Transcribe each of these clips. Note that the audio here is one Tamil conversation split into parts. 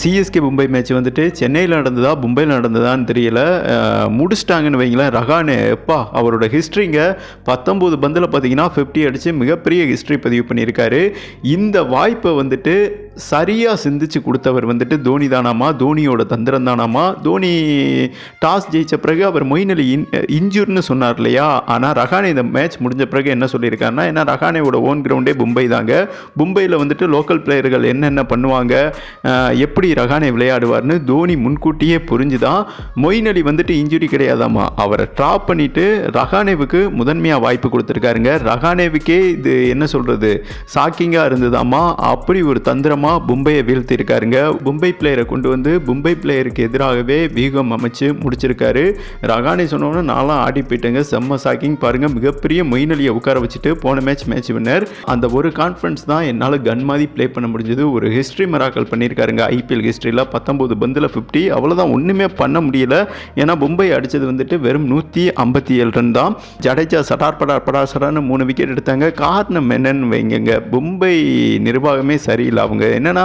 சிஎஸ்கே மும்பை மேட்ச் வந்துட்டு சென்னையில் நடந்ததா மும்பையில் நடந்ததான்னு தெரியல. முடிச்சிட்டாங்கன்னு வைங்களேன். ரஹானே எப்பா அவரோட ஹிஸ்ட்ரிங்க பத்தொம்போது பந்தில் பார்த்தீங்கன்னா ஃபிஃப்டி அடித்து மிகப்பெரிய ஹிஸ்ட்ரி பதிவு பண்ணியிருக்காரு. இந்த வாய்ப்பை வந்துட்டு சரியாக சிந்திச்சு கொடுத்தவர் வந்துட்டு தோனி தானாமா? தோனியோட தந்திரம் தானாமா? தோனி டாஸ் ஜெயிச்ச பிறகு அவர் மொயின் அலி இன் இன்ஜூர்னு சொன்னார் இல்லையா? ஆனால் ரஹானே இந்த மேட்ச் முடிஞ்ச பிறகு என்ன சொல்லியிருக்காருன்னா ஏன்னா ரஹானேவோட ஓன் கிரவுண்டே மும்பை தாங்க. மும்பையில் வந்துட்டு லோக்கல் பிளேயர்கள் என்னென்ன பண்ணுவாங்க எப்படி ரஹானே விளையாடுவார்னு தோனி முன்கூட்டியே புரிஞ்சுதான் மொயின் அலி வந்துட்டு இன்ஜுரி கிடையாதாமா? அவரை ட்ராப் பண்ணிவிட்டு ரஹானேவுக்கு முதன்மையாக வாய்ப்பு கொடுத்துருக்காருங்க. ரஹானேவுக்கே இது என்ன சொல்கிறது ஷாக்கிங்காக இருந்ததாமா? அப்படி ஒரு தந்திரமாக மும்பையை வீழ்த்தியிருக்காருங்க. மும்பை பிளேயரை கொண்டு வந்து மும்பை பிளேயருக்கு எதிராகவே வீகம் அமைச்சு முடிச்சிருக்காரு. ரஹானே சொன்னோன்னு நான்லாம் ஆடி போயிட்டேங்க. செம்ம சாக்கிங் பாருங்கள் மிகப்பெரிய மொயினலியை உட்கார வச்சுட்டு போன மேட்ச் மேட்ச் வின்னர் அந்த ஒரு கான்ஃபிடன்ஸ் தான் என்னால் கன் மாதிரி ப்ளே பண்ண முடிஞ்சது. ஒரு ஹிஸ்ட்ரி மராக்கல் பண்ணியிருக்காருங்க. ஐபிஎல் ஹிஸ்ட்ரியில் பத்தொம்போது பந்தில் ஃபிஃப்டி அவ்வளோதான் ஒன்றுமே பண்ண முடியல. ஏன்னா மும்பை அடித்தது வந்துட்டு வெறும் நூற்றி ஐம்பத்தி ஏழு ரன் தான். ஜடேஜா சடார் படார் படார் மூணு விக்கெட் எடுத்தாங்க. காரணம் என்னன்னு வைங்கங்க. மும்பை நிர்வாகமே சரியில்லை அவங்க. என்னென்னா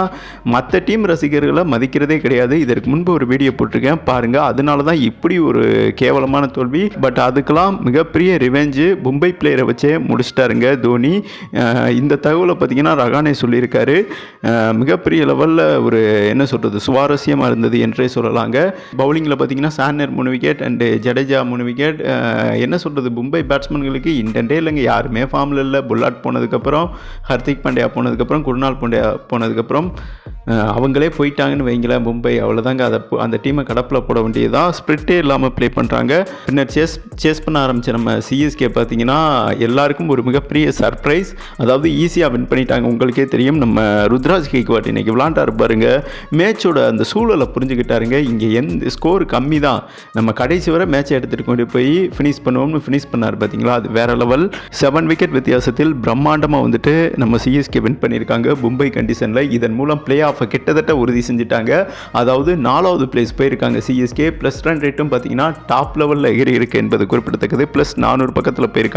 மற்ற டீம் ரசிகர்களை மதிக்கிறதே கிடையாது. இதற்கு முன்பு ஒரு வீடியோ போட்டிருக்கேன். பாருங்கள் அதனால தான் இப்படி ஒரு கேவலமான தோல்வி. பட் அதுக்கெல்லாம் மிகப்பெரிய ரிவெஞ்சு மும்பை பிளேயரை வச்சே முடிச்சிட்டாருங்க தோனி. இந்த தகவலை பார்த்தீங்கன்னா ரகானே சொல்லியிருக்காரு. மிகப்பெரிய லெவலில் ஒரு என்ன சொல்கிறது சுவாரஸ்யமாக இருந்தது என்றே சொல்லலாங்க. பவுலிங்கில் பார்த்தீங்கன்னா சான்னர் மூணு விக்கெட் அண்டு ஜடேஜா மூணு விக்கெட் என்ன சொல்கிறது மும்பை பேட்ஸ்மேன்களுக்கு இன்டென்டே இல்லைங்க. யாருமே ஃபார்மில் இல்லை. புல்லாட் போனதுக்கப்புறம் ஹர்திக் பாண்டியா போனதுக்கப்புறம் குருநாள் பாண்டியா போனதுக்கப்புறம் அதுக்கப்புறம் அவங்களே போயிட்டாங்கன்னு வைங்களேன் மும்பை. அவ்வளோதாங்க அதை அந்த டீமை கடப்பில் போட வேண்டியதான் ஸ்ப்ரிட்டே இல்லாமல் ப்ளே பண்ணுறாங்க பின்னர் சேஸ் சேஸ் பண்ண ஆரம்பித்த நம்ம சிஎஸ்கே பார்த்தீங்கன்னா எல்லாருக்கும் ஒரு மிகப்பெரிய சர்ப்ரைஸ் அதாவது ஈஸியாக வின் பண்ணிட்டாங்க. உங்களுக்கே தெரியும். நம்ம ருத்ராஜ் கேக்வாட் இன்னைக்கு விளாண்டாரு பாருங்க. மேட்சோட அந்த சூழலை புரிஞ்சுக்கிட்டாருங்க. இங்கே எந்த ஸ்கோர் கம்மி தான் நம்ம கடைசி வரை மேட்சை எடுத்துகிட்டு கொண்டு போய் ஃபினிஷ் பண்ணுவோம்னு ஃபினிஷ் பண்ணார் பார்த்தீங்களா அது வேற லெவல் செவன் விக்கெட் வித்தியாசத்தில் பிரம்மாண்டமாக வந்துட்டு நம்ம சிஎஸ்கே வின் பண்ணியிருக்காங்க. மும்பை கண்டிஷனில் இதன் மூலம் பிளே கிட்டத்தட்ட உறுதி செஞ்சுட்டாங்க. அதாவது நாலாவது பிளேஸ் போயிருக்காங்க சிஎஸ்கே ப்ளஸ் ரன் ரேட்டும் பார்த்தீங்கன்னா டாப் லெவலில் ஏறி இருக்கு என்பது குறிப்பிடத்தக்கது. ப்ளஸ் நானூறு பக்கத்தில் போயிருக்காங்க.